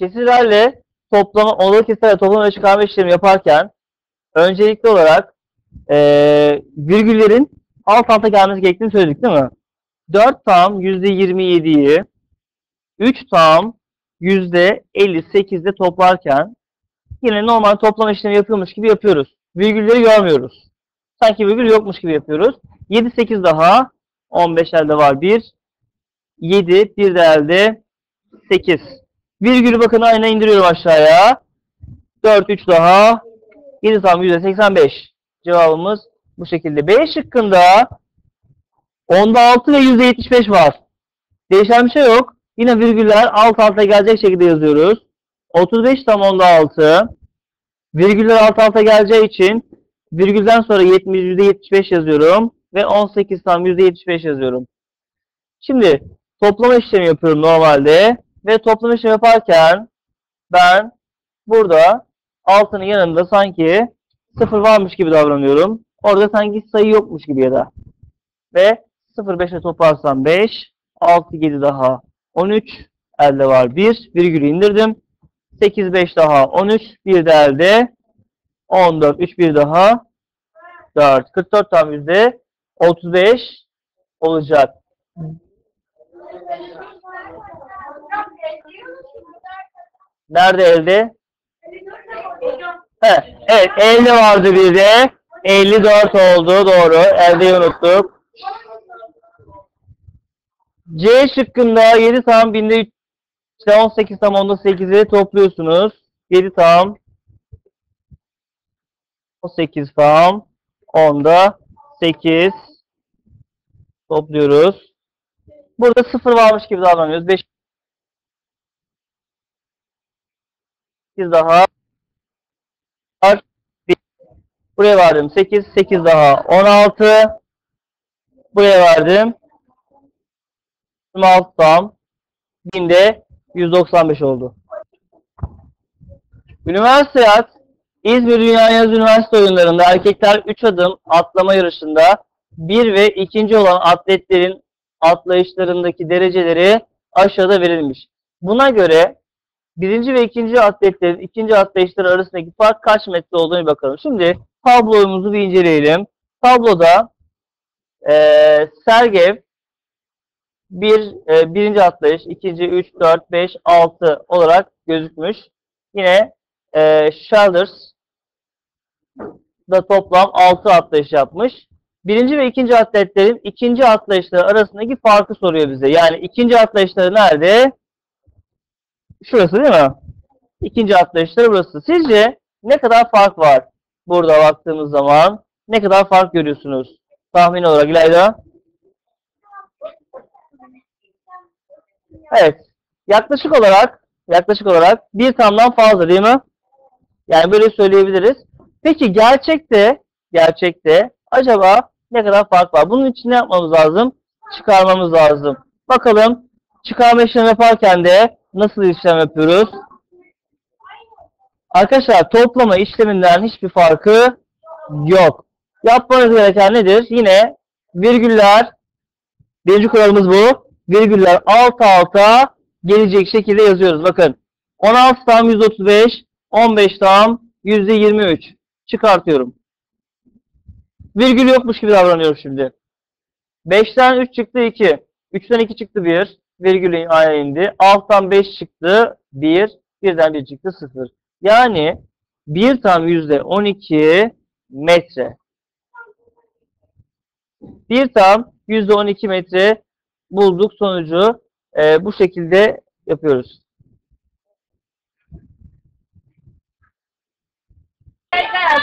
kesirlerle toplama, ondalık kesirlerle toplama ve çıkarma işlemi yaparken öncelikli olarak eee virgüllerin alt alta gelmesi gerektiğini söyledik değil mi? 4 tam %27'yi 3 tam %58'de toplarken yine normal toplama işlemi yapıyormuş gibi yapıyoruz. Virgülleri görmüyoruz. Sanki virgül yokmuş gibi yapıyoruz. 7, 8 daha. 15 elde var 1. 7, bir de elde 8. Virgülü bakın ayna indiriyorum aşağıya. 4, 3 daha. 7 tam %85. Cevabımız bu şekilde. B şıkkında onda 6 ve %75 var. Değişen bir şey yok. Yine virgüller alt alta gelecek şekilde yazıyoruz. 35 tam onda 6. Virgüller alt alta geleceği için virgülden sonra 70 %75 yazıyorum. Ve 18 tam %75 yazıyorum. Şimdi toplama işlemi yapıyorum normalde. Ve toplama işlemi yaparken ben burada altının yanında sanki sıfır varmış gibi davranıyorum. Orada sanki sayı yokmuş gibi ya da. Ve 0 5'e toplarsam 5, 6 7 daha 13, elde var 1, virgülü indirdim. 8 5 daha 13, bir de elde 14, 3 bir daha 4, 44 tam yüzde 35 olacak. Nerede elde? Evet elde vardı bir de. 54 oldu doğru. Eldeyi unuttuk. C şıkkında 7 tam binde üç- işte 18 tam onda 8'i topluyorsunuz. 7 tam 18 tam onda 8 topluyoruz. Burada 0 varmış gibi davranıyoruz. 5 8 daha Buraya verdim 8, 8 daha 16. Buraya verdim 26 tam. Binde 195 oldu. Üniversite hayat İzmir Dünya Yaz Üniversite oyunlarında erkekler 3 adım atlama yarışında 1 ve 2. olan atletlerin atlayışlarındaki dereceleri aşağıda verilmiş. Buna göre birinci ve ikinci atletlerin ikinci atlayışları arasındaki fark kaç metre olduğunu bakalım. Şimdi tablomuzu bir inceleyelim. Tabloda eee Sergev bir e, birinci atlayış, ikinci, üç, dört, beş, altı olarak gözükmüş. Yine e, Shoulders da toplam 6 atlayış yapmış. Birinci ve ikinci atletlerin ikinci atlayışları arasındaki farkı soruyor bize. Yani ikinci atlayışları nerede? Şurası değil mi? İkinci atlayışları burası. Sizce ne kadar fark var? Burada baktığımız zaman ne kadar fark görüyorsunuz? Tahmin olarak İlayda? Evet. Yaklaşık olarak yaklaşık olarak bir tamdan fazla değil mi? Yani böyle söyleyebiliriz. Peki gerçekte gerçekte acaba ne kadar fark var? Bunun için ne yapmamız lazım? Çıkarmamız lazım. Bakalım çıkarma işlemi yaparken de nasıl işlem yapıyoruz? Arkadaşlar toplama işleminden hiçbir farkı yok. Yapmanız gereken nedir? Yine virgüller birinci kuralımız bu. Virgüller alt alta gelecek şekilde yazıyoruz. Bakın 16 tam 135, 15 tam %23 çıkartıyorum. Virgül yokmuş gibi davranıyorum şimdi. 5'ten 3 çıktı 2. 3'ten 2 çıktı 1. Virgülün aya indi. Alttan 5 çıktı 1. Birden 1 çıktı 0. Yani 1 tam %12 metre. 1 tam %12 metre bulduk sonucu e, bu şekilde yapıyoruz.